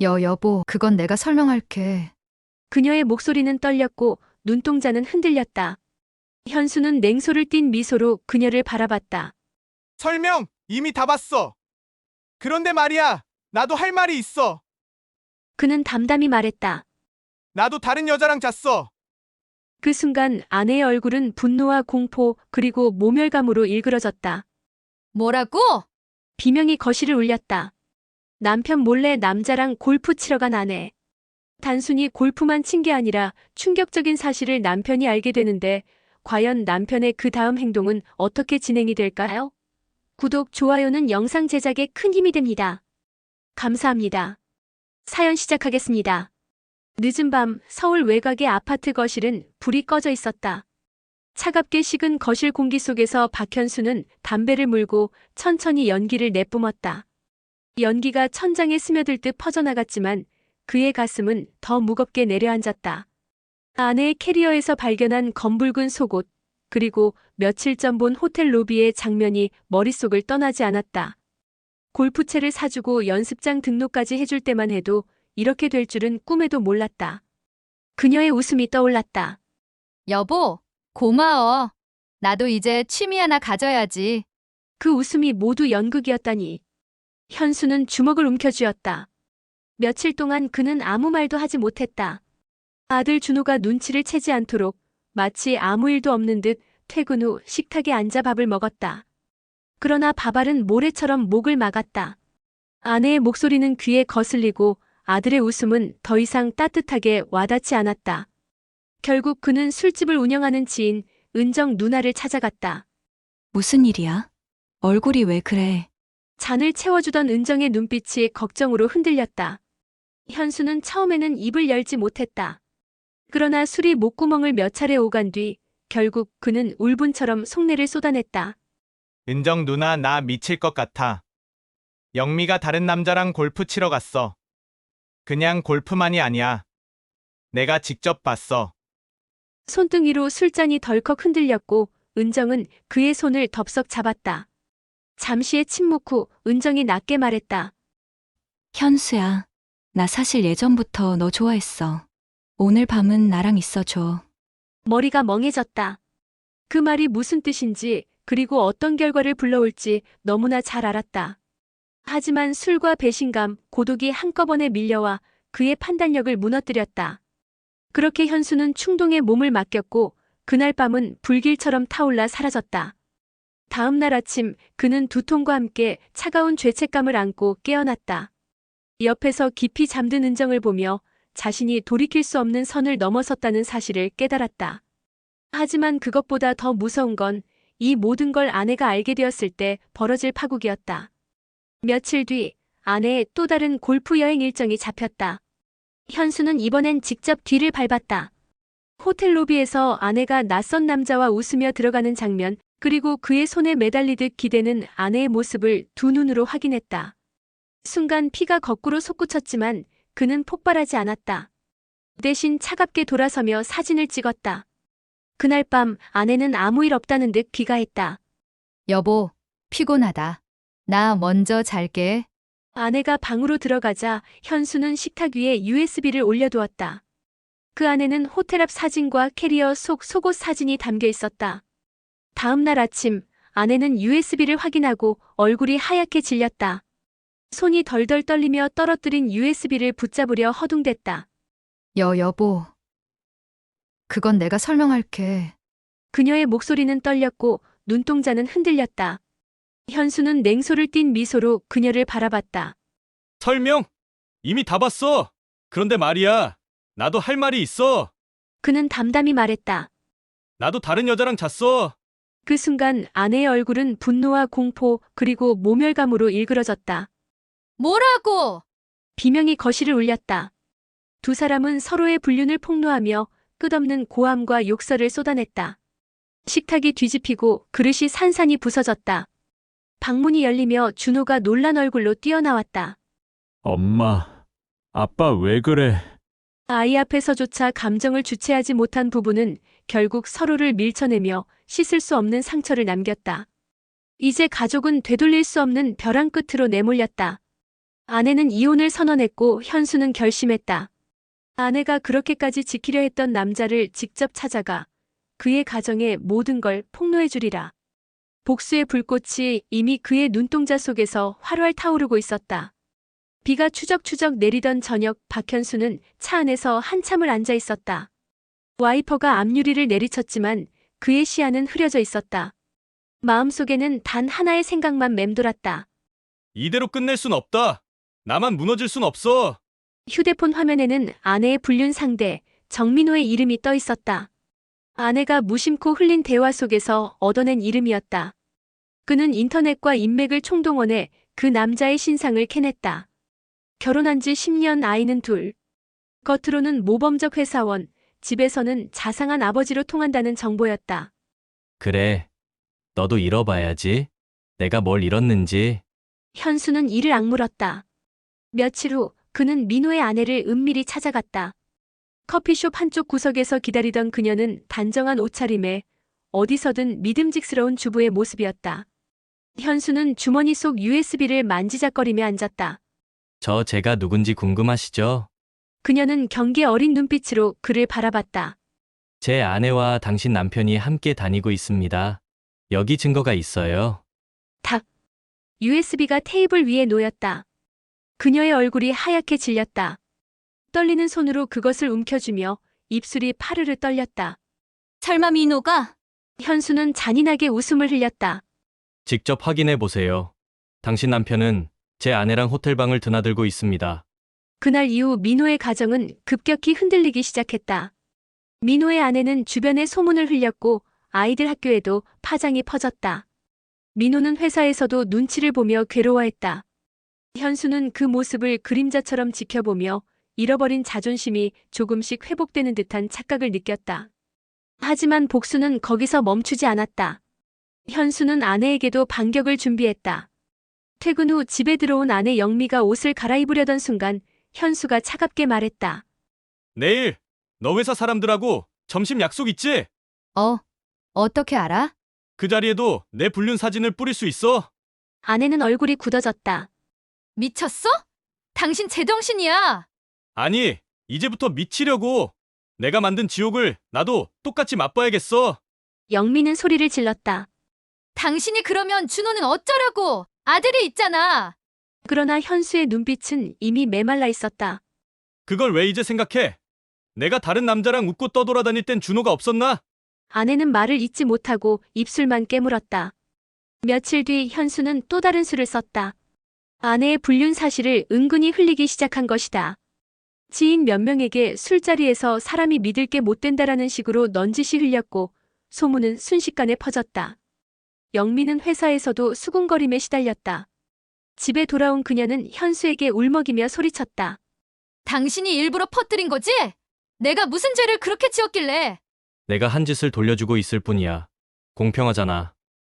여, 여보, 그건 내가 설명할게. 그녀의 목소리는 떨렸고 눈동자는 흔들렸다. 현수는 냉소를 띤 미소로 그녀를 바라봤다. 설명 이미 다 봤어. 그런데 말이야, 나도 할 말이 있어. 그는 담담히 말했다. 나도 다른 여자랑 잤어. 그 순간 아내의 얼굴은 분노와 공포 그리고 모멸감으로 일그러졌다. 뭐라고? 비명이 거실을 울렸다. 남편 몰래 남자랑 골프 치러 간 아내. 단순히 골프만 친 게 아니라 충격적인 사실을 남편이 알게 되는데 과연 남편의 그 다음 행동은 어떻게 진행이 될까요? 구독, 좋아요는 영상 제작에 큰 힘이 됩니다. 감사합니다. 사연 시작하겠습니다. 늦은 밤 서울 외곽의 아파트 거실은 불이 꺼져 있었다. 차갑게 식은 거실 공기 속에서 박현수는 담배를 물고 천천히 연기를 내뿜었다. 연기가 천장에 스며들 듯 퍼져나갔지만 그의 가슴은 더 무겁게 내려앉았다. 아내의 캐리어에서 발견한 검붉은 속옷, 그리고 며칠 전 본 호텔 로비의 장면이 머릿속을 떠나지 않았다. 골프채를 사주고 연습장 등록까지 해줄 때만 해도 이렇게 될 줄은 꿈에도 몰랐다. 그녀의 웃음이 떠올랐다. 여보, 고마워. 나도 이제 취미 하나 가져야지. 그 웃음이 모두 연극이었다니. 현수는 주먹을 움켜쥐었다. 며칠 동안 그는 아무 말도 하지 못했다. 아들 준호가 눈치를 채지 않도록 마치 아무 일도 없는 듯 퇴근 후 식탁에 앉아 밥을 먹었다. 그러나 밥알은 모래처럼 목을 막았다. 아내의 목소리는 귀에 거슬리고 아들의 웃음은 더 이상 따뜻하게 와닿지 않았다. 결국 그는 술집을 운영하는 지인 은정 누나를 찾아갔다. 무슨 일이야? 얼굴이 왜 그래? 잔을 채워주던 은정의 눈빛이 걱정으로 흔들렸다. 현수는 처음에는 입을 열지 못했다. 그러나 술이 목구멍을 몇 차례 오간 뒤 결국 그는 울분처럼 속내를 쏟아냈다. 은정 누나 나 미칠 것 같아. 영미가 다른 남자랑 골프 치러 갔어. 그냥 골프만이 아니야. 내가 직접 봤어. 손등 위로 술잔이 덜컥 흔들렸고 은정은 그의 손을 덥석 잡았다. 잠시의 침묵 후 은정이 낮게 말했다. 현수야, 나 사실 예전부터 너 좋아했어. 오늘 밤은 나랑 있어줘. 머리가 멍해졌다. 그 말이 무슨 뜻인지 그리고 어떤 결과를 불러올지 너무나 잘 알았다. 하지만 술과 배신감, 고독이 한꺼번에 밀려와 그의 판단력을 무너뜨렸다. 그렇게 현수는 충동에 몸을 맡겼고 그날 밤은 불길처럼 타올라 사라졌다. 다음 날 아침 그는 두통과 함께 차가운 죄책감을 안고 깨어났다. 옆에서 깊이 잠든 은정을 보며 자신이 돌이킬 수 없는 선을 넘어섰다는 사실을 깨달았다. 하지만 그것보다 더 무서운 건 이 모든 걸 아내가 알게 되었을 때 벌어질 파국이었다. 며칠 뒤 아내의 또 다른 골프 여행 일정이 잡혔다. 현수는 이번엔 직접 뒤를 밟았다. 호텔 로비에서 아내가 낯선 남자와 웃으며 들어가는 장면, 그리고 그의 손에 매달리듯 기대는 아내의 모습을 두 눈으로 확인했다. 순간 피가 거꾸로 솟구쳤지만 그는 폭발하지 않았다. 대신 차갑게 돌아서며 사진을 찍었다. 그날 밤 아내는 아무 일 없다는 듯 귀가했다. 여보, 피곤하다. 나 먼저 잘게. 아내가 방으로 들어가자 현수는 식탁 위에 USB를 올려두었다. 그 안에는 호텔 앞 사진과 캐리어 속 속옷 사진이 담겨 있었다. 다음 날 아침 아내는 USB를 확인하고 얼굴이 하얗게 질렸다. 손이 덜덜 떨리며 떨어뜨린 USB를 붙잡으려 허둥댔다. 여, 여보. 그건 내가 설명할게. 그녀의 목소리는 떨렸고 눈동자는 흔들렸다. 현수는 냉소를 띤 미소로 그녀를 바라봤다. 설명 이미 다 봤어. 그런데 말이야, 나도 할 말이 있어. 그는 담담히 말했다. 나도 다른 여자랑 잤어. 그 순간 아내의 얼굴은 분노와 공포 그리고 모멸감으로 일그러졌다. 뭐라고? 비명이 거실을 울렸다. 두 사람은 서로의 불륜을 폭로하며 끝없는 고함과 욕설을 쏟아냈다. 식탁이 뒤집히고 그릇이 산산이 부서졌다. 방문이 열리며 준호가 놀란 얼굴로 뛰어나왔다. 엄마, 아빠 왜 그래? 아이 앞에서조차 감정을 주체하지 못한 부부는 결국 서로를 밀쳐내며 씻을 수 없는 상처를 남겼다. 이제 가족은 되돌릴 수 없는 벼랑 끝으로 내몰렸다. 아내는 이혼을 선언했고 현수는 결심했다. 아내가 그렇게까지 지키려 했던 남자를 직접 찾아가 그의 가정의 모든 걸 폭로해 주리라. 복수의 불꽃이 이미 그의 눈동자 속에서 활활 타오르고 있었다. 비가 추적추적 내리던 저녁 박현수는 차 안에서 한참을 앉아 있었다. 와이퍼가 앞유리를 내리쳤지만 그의 시야는 흐려져 있었다. 마음속에는 단 하나의 생각만 맴돌았다. 이대로 끝낼 순 없다. 나만 무너질 순 없어. 휴대폰 화면에는 아내의 불륜 상대 정민호의 이름이 떠 있었다. 아내가 무심코 흘린 대화 속에서 얻어낸 이름이었다. 그는 인터넷과 인맥을 총동원해 그 남자의 신상을 캐냈다. 결혼한 지 10년 아이는 둘. 겉으로는 모범적 회사원, 집에서는 자상한 아버지로 통한다는 정보였다. 그래. 너도 잃어봐야지. 내가 뭘 잃었는지. 현수는 이를 악물었다. 며칠 후 그는 민호의 아내를 은밀히 찾아갔다. 커피숍 한쪽 구석에서 기다리던 그녀는 단정한 옷차림에 어디서든 믿음직스러운 주부의 모습이었다. 현수는 주머니 속 USB를 만지작거리며 앉았다. 저 제가 누군지 궁금하시죠? 그녀는 경계 어린 눈빛으로 그를 바라봤다. 제 아내와 당신 남편이 함께 다니고 있습니다. 여기 증거가 있어요. 탁. USB가 테이블 위에 놓였다. 그녀의 얼굴이 하얗게 질렸다. 떨리는 손으로 그것을 움켜쥐며 입술이 파르르 떨렸다. 설마 민호가? 현수는 잔인하게 웃음을 흘렸다. 직접 확인해 보세요. 당신 남편은 제 아내랑 호텔방을 드나들고 있습니다. 그날 이후 민호의 가정은 급격히 흔들리기 시작했다. 민호의 아내는 주변에 소문을 흘렸고 아이들 학교에도 파장이 퍼졌다. 민호는 회사에서도 눈치를 보며 괴로워했다. 현수는 그 모습을 그림자처럼 지켜보며 잃어버린 자존심이 조금씩 회복되는 듯한 착각을 느꼈다. 하지만 복수는 거기서 멈추지 않았다. 현수는 아내에게도 반격을 준비했다. 퇴근 후 집에 들어온 아내 영미가 옷을 갈아입으려던 순간 현수가 차갑게 말했다. 내일 너 회사 사람들하고 점심 약속 있지? 어, 어떻게 알아? 그 자리에도 내 불륜 사진을 뿌릴 수 있어? 아내는 얼굴이 굳어졌다. 미쳤어? 당신 제정신이야. 아니, 이제부터 미치려고. 내가 만든 지옥을 나도 똑같이 맛봐야겠어. 영미는 소리를 질렀다. 당신이 그러면 준호는 어쩌라고? 아들이 있잖아. 그러나 현수의 눈빛은 이미 메말라 있었다. 그걸 왜 이제 생각해? 내가 다른 남자랑 웃고 떠돌아다닐 땐 준호가 없었나? 아내는 말을 잇지 못하고 입술만 깨물었다. 며칠 뒤 현수는 또 다른 수를 썼다. 아내의 불륜 사실을 은근히 흘리기 시작한 것이다. 지인 몇 명에게 술자리에서 사람이 믿을 게 못 된다라는 식으로 넌지시 흘렸고 소문은 순식간에 퍼졌다. 영미는 회사에서도 수군거림에 시달렸다. 집에 돌아온 그녀는 현수에게 울먹이며 소리쳤다. 당신이 일부러 퍼뜨린 거지? 내가 무슨 죄를 그렇게 지었길래? 내가 한 짓을 돌려주고 있을 뿐이야. 공평하잖아.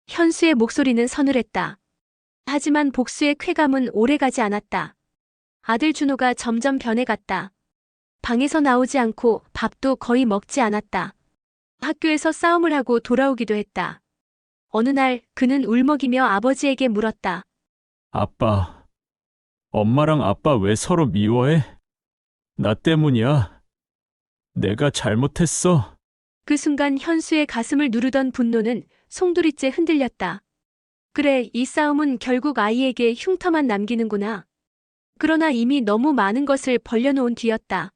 현수의 목소리는 서늘했다. 하지만 복수의 쾌감은 오래가지 않았다. 아들 준호가 점점 변해갔다. 방에서 나오지 않고 밥도 거의 먹지 않았다. 학교에서 싸움을 하고 돌아오기도 했다. 어느 날 그는 울먹이며 아버지에게 물었다. 아빠. 엄마랑 아빠 왜 서로 미워해? 나 때문이야. 내가 잘못했어. 그 순간 현수의 가슴을 누르던 분노는 송두리째 흔들렸다. 그래, 이 싸움은 결국 아이에게 흉터만 남기는구나. 그러나 이미 너무 많은 것을 벌려놓은 뒤였다.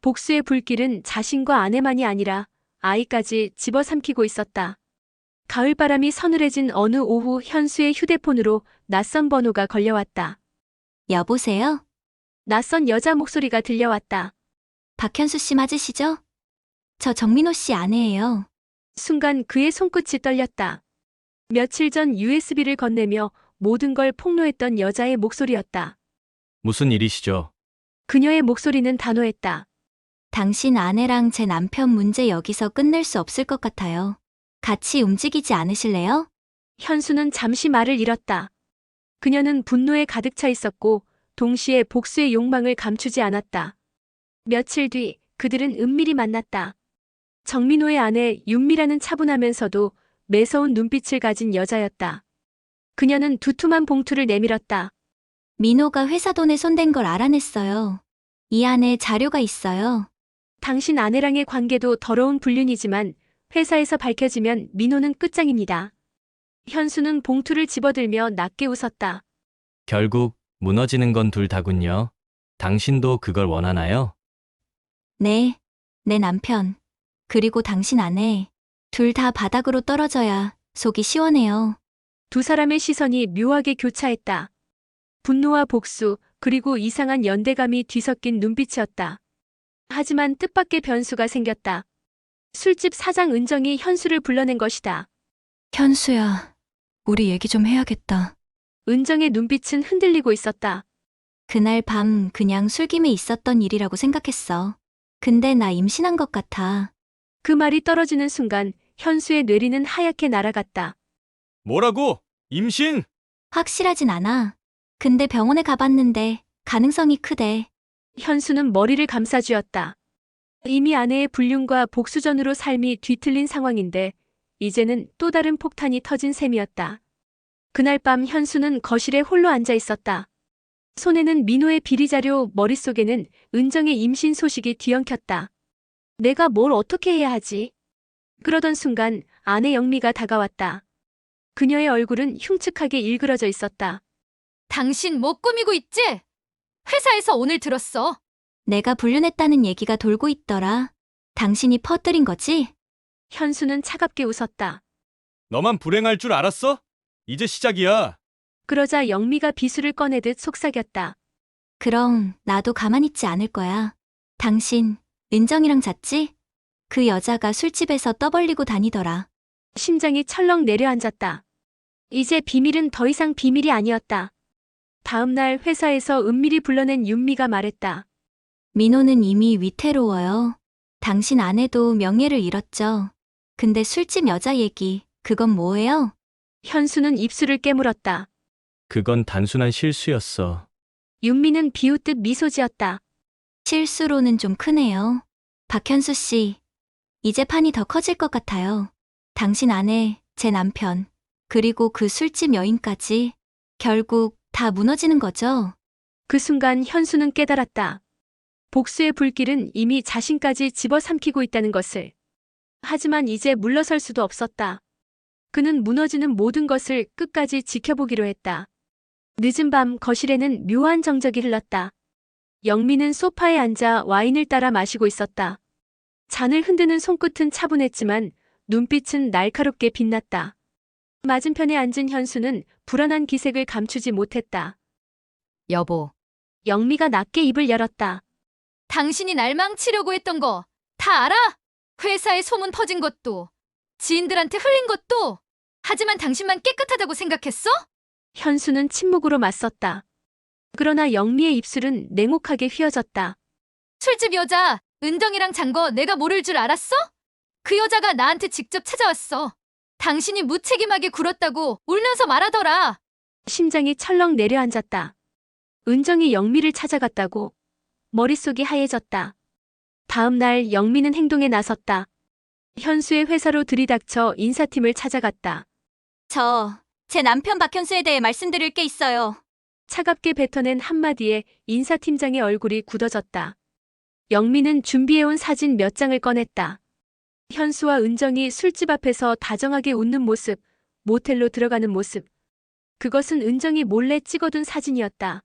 복수의 불길은 자신과 아내만이 아니라 아이까지 집어삼키고 있었다. 가을바람이 서늘해진 어느 오후 현수의 휴대폰으로 낯선 번호가 걸려왔다. 여보세요? 낯선 여자 목소리가 들려왔다. 박현수 씨 맞으시죠? 저 정민호 씨 아내예요. 순간 그의 손끝이 떨렸다. 며칠 전 USB를 건네며 모든 걸 폭로했던 여자의 목소리였다. 무슨 일이시죠? 그녀의 목소리는 단호했다. 당신 아내랑 제 남편 문제 여기서 끝낼 수 없을 것 같아요. 같이 움직이지 않으실래요? 현수는 잠시 말을 잃었다. 그녀는 분노에 가득 차 있었고 동시에 복수의 욕망을 감추지 않았다. 며칠 뒤 그들은 은밀히 만났다. 정민호의 아내 윤미라는 차분하면서도 매서운 눈빛을 가진 여자였다. 그녀는 두툼한 봉투를 내밀었다. 민호가 회사 돈에 손댄 걸 알아냈어요. 이 안에 자료가 있어요. 당신 아내랑의 관계도 더러운 불륜이지만 회사에서 밝혀지면 민호는 끝장입니다. 현수는 봉투를 집어들며 낮게 웃었다. 결국 무너지는 건 둘 다군요. 당신도 그걸 원하나요? 네, 내 남편, 그리고 당신 아내, 둘 다 바닥으로 떨어져야 속이 시원해요. 두 사람의 시선이 묘하게 교차했다. 분노와 복수, 그리고 이상한 연대감이 뒤섞인 눈빛이었다. 하지만 뜻밖의 변수가 생겼다. 술집 사장 은정이 현수를 불러낸 것이다. 현수야, 우리 얘기 좀 해야겠다. 은정의 눈빛은 흔들리고 있었다. 그날 밤 그냥 술김에 있었던 일이라고 생각했어. 근데 나 임신한 것 같아. 그 말이 떨어지는 순간 현수의 뇌리는 하얗게 날아갔다. 뭐라고? 임신? 확실하진 않아. 근데 병원에 가봤는데 가능성이 크대. 현수는 머리를 감싸 쥐었다. 이미 아내의 불륜과 복수전으로 삶이 뒤틀린 상황인데 이제는 또 다른 폭탄이 터진 셈이었다. 그날 밤 현수는 거실에 홀로 앉아 있었다. 손에는 민호의 비리자료, 머릿속에는 은정의 임신 소식이 뒤엉켰다. 내가 뭘 어떻게 해야 하지? 그러던 순간 아내 영미가 다가왔다. 그녀의 얼굴은 흉측하게 일그러져 있었다. 당신 뭐 꾸미고 있지? 회사에서 오늘 들었어. 내가 불륜했다는 얘기가 돌고 있더라. 당신이 퍼뜨린 거지? 현수는 차갑게 웃었다. 너만 불행할 줄 알았어? 이제 시작이야. 그러자 영미가 비수를 꺼내듯 속삭였다. 그럼 나도 가만히 있지 않을 거야. 당신, 은정이랑 잤지? 그 여자가 술집에서 떠벌리고 다니더라. 심장이 철렁 내려앉았다. 이제 비밀은 더 이상 비밀이 아니었다. 다음 날 회사에서 은밀히 불러낸 윤미가 말했다. 민호는 이미 위태로워요. 당신 아내도 명예를 잃었죠. 근데 술집 여자 얘기, 그건 뭐예요? 현수는 입술을 깨물었다. 그건 단순한 실수였어. 윤미는 비웃듯 미소 지었다. 실수로는 좀 크네요. 박현수 씨, 이제 판이 더 커질 것 같아요. 당신 아내, 제 남편, 그리고 그 술집 여인까지 결국 다 무너지는 거죠? 그 순간 현수는 깨달았다. 복수의 불길은 이미 자신까지 집어삼키고 있다는 것을. 하지만 이제 물러설 수도 없었다. 그는 무너지는 모든 것을 끝까지 지켜보기로 했다. 늦은 밤 거실에는 묘한 정적이 흘렀다. 영미는 소파에 앉아 와인을 따라 마시고 있었다. 잔을 흔드는 손끝은 차분했지만 눈빛은 날카롭게 빛났다. 맞은편에 앉은 현수는 불안한 기색을 감추지 못했다. 여보, 영미가 낮게 입을 열었다. 당신이 날 망치려고 했던 거 다 알아? 회사에 소문 퍼진 것도, 지인들한테 흘린 것도, 하지만 당신만 깨끗하다고 생각했어? 현수는 침묵으로 맞섰다. 그러나 영미의 입술은 냉혹하게 휘어졌다. 술집 여자, 은정이랑 잔 거 내가 모를 줄 알았어? 그 여자가 나한테 직접 찾아왔어. 당신이 무책임하게 굴었다고 울면서 말하더라. 심장이 철렁 내려앉았다. 은정이 영미를 찾아갔다고. 머릿속이 하얘졌다. 다음 날 영미는 행동에 나섰다. 현수의 회사로 들이닥쳐 인사팀을 찾아갔다. 저, 제 남편 박현수에 대해 말씀드릴 게 있어요. 차갑게 뱉어낸 한마디에 인사팀장의 얼굴이 굳어졌다. 영미는 준비해온 사진 몇 장을 꺼냈다. 현수와 은정이 술집 앞에서 다정하게 웃는 모습, 모텔로 들어가는 모습. 그것은 은정이 몰래 찍어둔 사진이었다.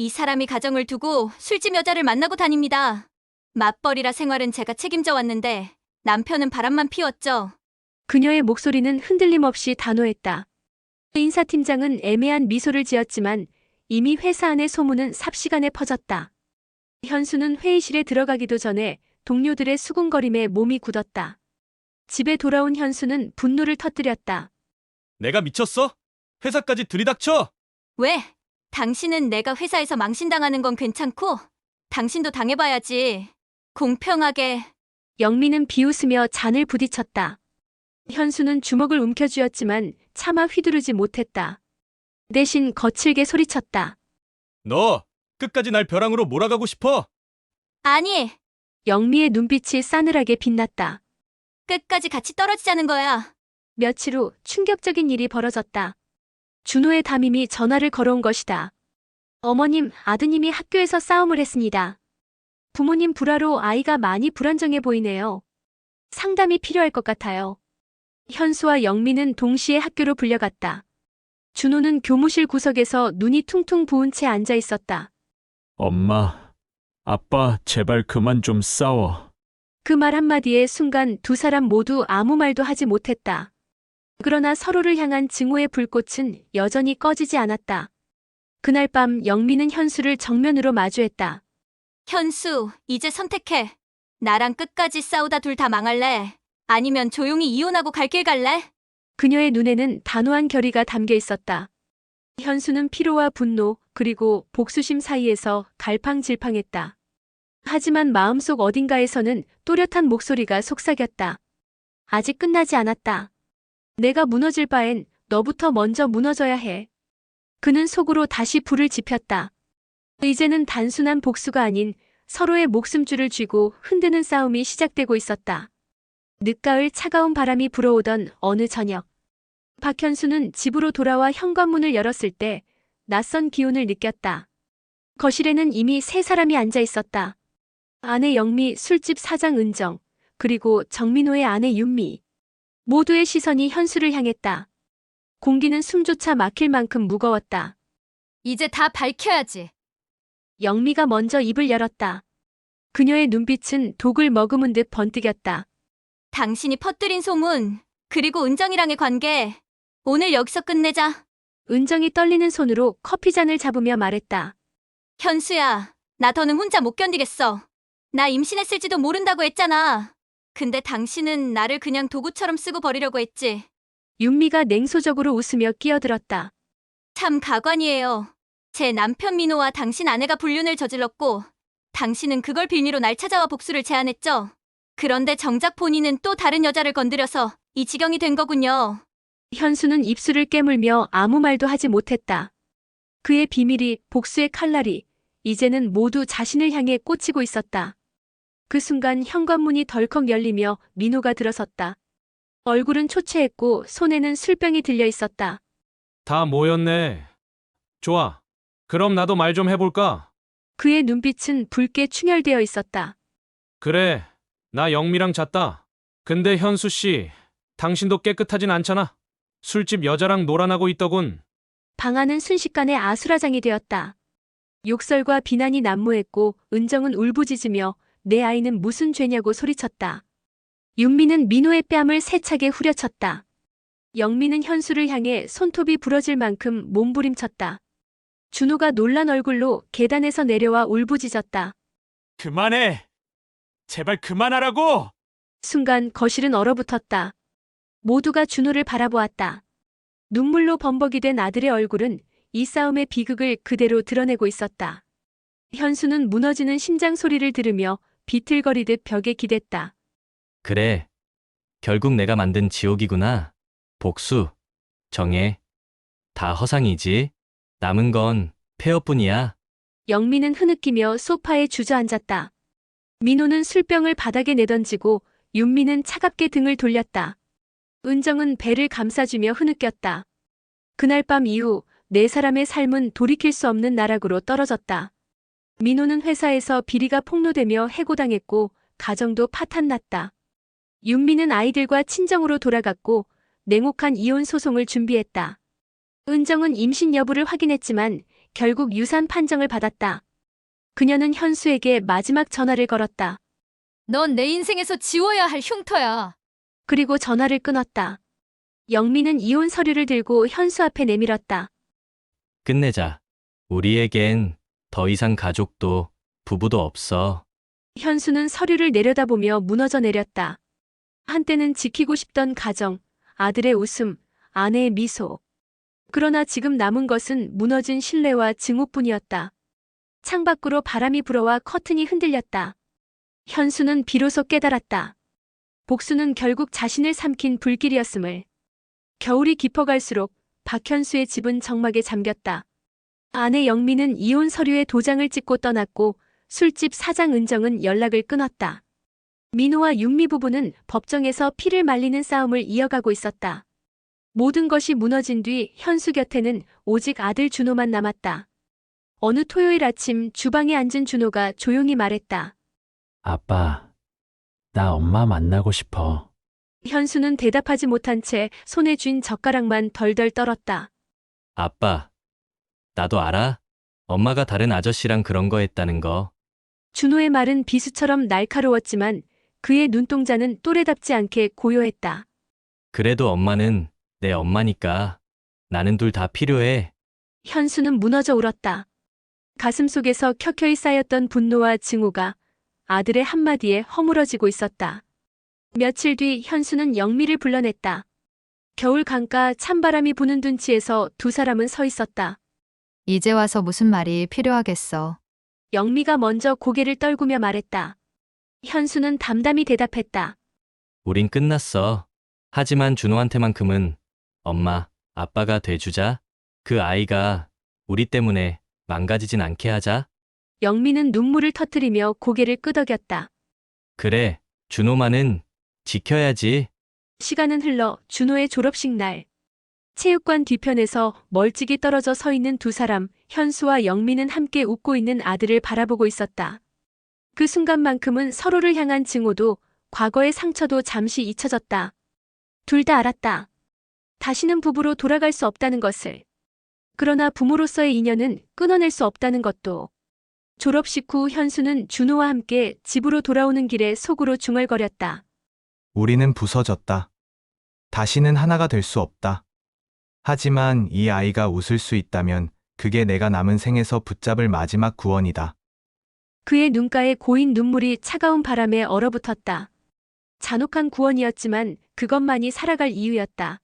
이 사람이 가정을 두고 술집 여자를 만나고 다닙니다. 맞벌이라 생활은 제가 책임져 왔는데 남편은 바람만 피웠죠. 그녀의 목소리는 흔들림 없이 단호했다. 인사팀장은 애매한 미소를 지었지만 이미 회사 안의 소문은 삽시간에 퍼졌다. 현수는 회의실에 들어가기도 전에 동료들의 수군거림에 몸이 굳었다. 집에 돌아온 현수는 분노를 터뜨렸다. 내가 미쳤어? 회사까지 들이닥쳐? 왜? 당신은 내가 회사에서 망신당하는 건 괜찮고 당신도 당해봐야지. 공평하게. 영미는 비웃으며 잔을 부딪혔다. 현수는 주먹을 움켜쥐었지만 차마 휘두르지 못했다. 대신 거칠게 소리쳤다. 너 끝까지 날 벼랑으로 몰아가고 싶어? 아니, 영미의 눈빛이 싸늘하게 빛났다. 끝까지 같이 떨어지자는 거야. 며칠 후 충격적인 일이 벌어졌다. 준호의 담임이 전화를 걸어온 것이다. 어머님, 아드님이 학교에서 싸움을 했습니다. 부모님 불화로 아이가 많이 불안정해 보이네요. 상담이 필요할 것 같아요. 현수와 영미는 동시에 학교로 불려갔다. 준호는 교무실 구석에서 눈이 퉁퉁 부은 채 앉아 있었다. 엄마, 아빠, 제발 그만 좀 싸워. 그 말 한마디에 순간 두 사람 모두 아무 말도 하지 못했다. 그러나 서로를 향한 증오의 불꽃은 여전히 꺼지지 않았다. 그날 밤 영미는 현수를 정면으로 마주했다. 현수, 이제 선택해. 나랑 끝까지 싸우다 둘 다 망할래? 아니면 조용히 이혼하고 갈 길 갈래? 그녀의 눈에는 단호한 결의가 담겨 있었다. 현수는 피로와 분노, 그리고 복수심 사이에서 갈팡질팡했다. 하지만 마음속 어딘가에서는 또렷한 목소리가 속삭였다. 아직 끝나지 않았다. 내가 무너질 바엔 너부터 먼저 무너져야 해. 그는 속으로 다시 불을 지폈다. 이제는 단순한 복수가 아닌 서로의 목숨줄을 쥐고 흔드는 싸움이 시작되고 있었다. 늦가을 차가운 바람이 불어오던 어느 저녁. 박현수는 집으로 돌아와 현관문을 열었을 때 낯선 기운을 느꼈다. 거실에는 이미 세 사람이 앉아 있었다. 아내 영미, 술집 사장 은정, 그리고 정민호의 아내 윤미. 모두의 시선이 현수를 향했다. 공기는 숨조차 막힐 만큼 무거웠다. 이제 다 밝혀야지. 영미가 먼저 입을 열었다. 그녀의 눈빛은 독을 머금은 듯 번뜩였다. 당신이 퍼뜨린 소문, 그리고 은정이랑의 관계, 오늘 여기서 끝내자. 은정이 떨리는 손으로 커피잔을 잡으며 말했다. 현수야, 나 더는 혼자 못 견디겠어. 나 임신했을지도 모른다고 했잖아. 근데 당신은 나를 그냥 도구처럼 쓰고 버리려고 했지. 윤미가 냉소적으로 웃으며 끼어들었다. 참 가관이에요. 제 남편 민호와 당신 아내가 불륜을 저질렀고, 당신은 그걸 빌미로 날 찾아와 복수를 제안했죠. 그런데 정작 본인은 또 다른 여자를 건드려서 이 지경이 된 거군요. 현수는 입술을 깨물며 아무 말도 하지 못했다. 그의 비밀이 복수의 칼날이 이제는 모두 자신을 향해 꽂히고 있었다. 그 순간 현관문이 덜컥 열리며 민호가 들어섰다. 얼굴은 초췌했고 손에는 술병이 들려 있었다. 다 모였네. 좋아. 그럼 나도 말 좀 해볼까? 그의 눈빛은 붉게 충혈되어 있었다. 그래. 나 영미랑 잤다. 근데 현수 씨, 당신도 깨끗하진 않잖아. 술집 여자랑 놀아나고 있더군. 방 안은 순식간에 아수라장이 되었다. 욕설과 비난이 난무했고 은정은 울부짖으며 내 아이는 무슨 죄냐고 소리쳤다. 윤미는 민호의 뺨을 세차게 후려쳤다. 영미는 현수를 향해 손톱이 부러질 만큼 몸부림쳤다. 준호가 놀란 얼굴로 계단에서 내려와 울부짖었다. 그만해! 제발 그만하라고! 순간 거실은 얼어붙었다. 모두가 준호를 바라보았다. 눈물로 범벅이 된 아들의 얼굴은 이 싸움의 비극을 그대로 드러내고 있었다. 현수는 무너지는 심장 소리를 들으며 비틀거리듯 벽에 기댔다. 그래. 결국 내가 만든 지옥이구나. 복수, 정해. 다 허상이지. 남은 건 폐허뿐이야. 영미는 흐느끼며 소파에 주저앉았다. 민호는 술병을 바닥에 내던지고 윤미는 차갑게 등을 돌렸다. 은정은 배를 감싸주며 흐느꼈다. 그날 밤 이후 네 사람의 삶은 돌이킬 수 없는 나락으로 떨어졌다. 민호는 회사에서 비리가 폭로되며 해고당했고 가정도 파탄났다. 윤미는 아이들과 친정으로 돌아갔고 냉혹한 이혼 소송을 준비했다. 은정은 임신 여부를 확인했지만 결국 유산 판정을 받았다. 그녀는 현수에게 마지막 전화를 걸었다. 넌 내 인생에서 지워야 할 흉터야. 그리고 전화를 끊었다. 영미는 이혼 서류를 들고 현수 앞에 내밀었다. 끝내자. 우리에겐 더 이상 가족도 부부도 없어. 현수는 서류를 내려다보며 무너져 내렸다. 한때는 지키고 싶던 가정, 아들의 웃음, 아내의 미소. 그러나 지금 남은 것은 무너진 신뢰와 증오뿐이었다. 창밖으로 바람이 불어와 커튼이 흔들렸다. 현수는 비로소 깨달았다. 복수는 결국 자신을 삼킨 불길이었음을. 겨울이 깊어갈수록 박현수의 집은 정막에 잠겼다. 아내 영미는 이혼 서류에 도장을 찍고 떠났고 술집 사장 은정은 연락을 끊었다. 민호와 윤미 부부는 법정에서 피를 말리는 싸움을 이어가고 있었다. 모든 것이 무너진 뒤 현수 곁에는 오직 아들 준호만 남았다. 어느 토요일 아침 주방에 앉은 준호가 조용히 말했다. 아빠, 나 엄마 만나고 싶어. 현수는 대답하지 못한 채 손에 쥔 젓가락만 덜덜 떨었다. 아빠, 나도 알아? 엄마가 다른 아저씨랑 그런 거 했다는 거. 준호의 말은 비수처럼 날카로웠지만 그의 눈동자는 또래답지 않게 고요했다. 그래도 엄마는 내 엄마니까. 나는 둘 다 필요해. 현수는 무너져 울었다. 가슴 속에서 켜켜이 쌓였던 분노와 증오가 아들의 한마디에 허물어지고 있었다. 며칠 뒤 현수는 영미를 불러냈다. 겨울 강가 찬바람이 부는 둔치에서 두 사람은 서 있었다. 이제 와서 무슨 말이 필요하겠어. 영미가 먼저 고개를 떨구며 말했다. 현수는 담담히 대답했다. 우린 끝났어. 하지만 준호한테만큼은 엄마, 아빠가 돼주자. 그 아이가 우리 때문에 망가지진 않게 하자. 영미는 눈물을 터뜨리며 고개를 끄덕였다. 그래, 준호만은 지켜야지. 시간은 흘러 준호의 졸업식 날. 체육관 뒤편에서 멀찍이 떨어져 서 있는 두 사람, 현수와 영미는 함께 웃고 있는 아들을 바라보고 있었다. 그 순간만큼은 서로를 향한 증오도 과거의 상처도 잠시 잊혀졌다. 둘 다 알았다. 다시는 부부로 돌아갈 수 없다는 것을. 그러나 부모로서의 인연은 끊어낼 수 없다는 것도. 졸업식 후 현수는 준호와 함께 집으로 돌아오는 길에 속으로 중얼거렸다. 우리는 부서졌다. 다시는 하나가 될 수 없다. 하지만 이 아이가 웃을 수 있다면 그게 내가 남은 생에서 붙잡을 마지막 구원이다. 그의 눈가에 고인 눈물이 차가운 바람에 얼어붙었다. 잔혹한 구원이었지만 그것만이 살아갈 이유였다.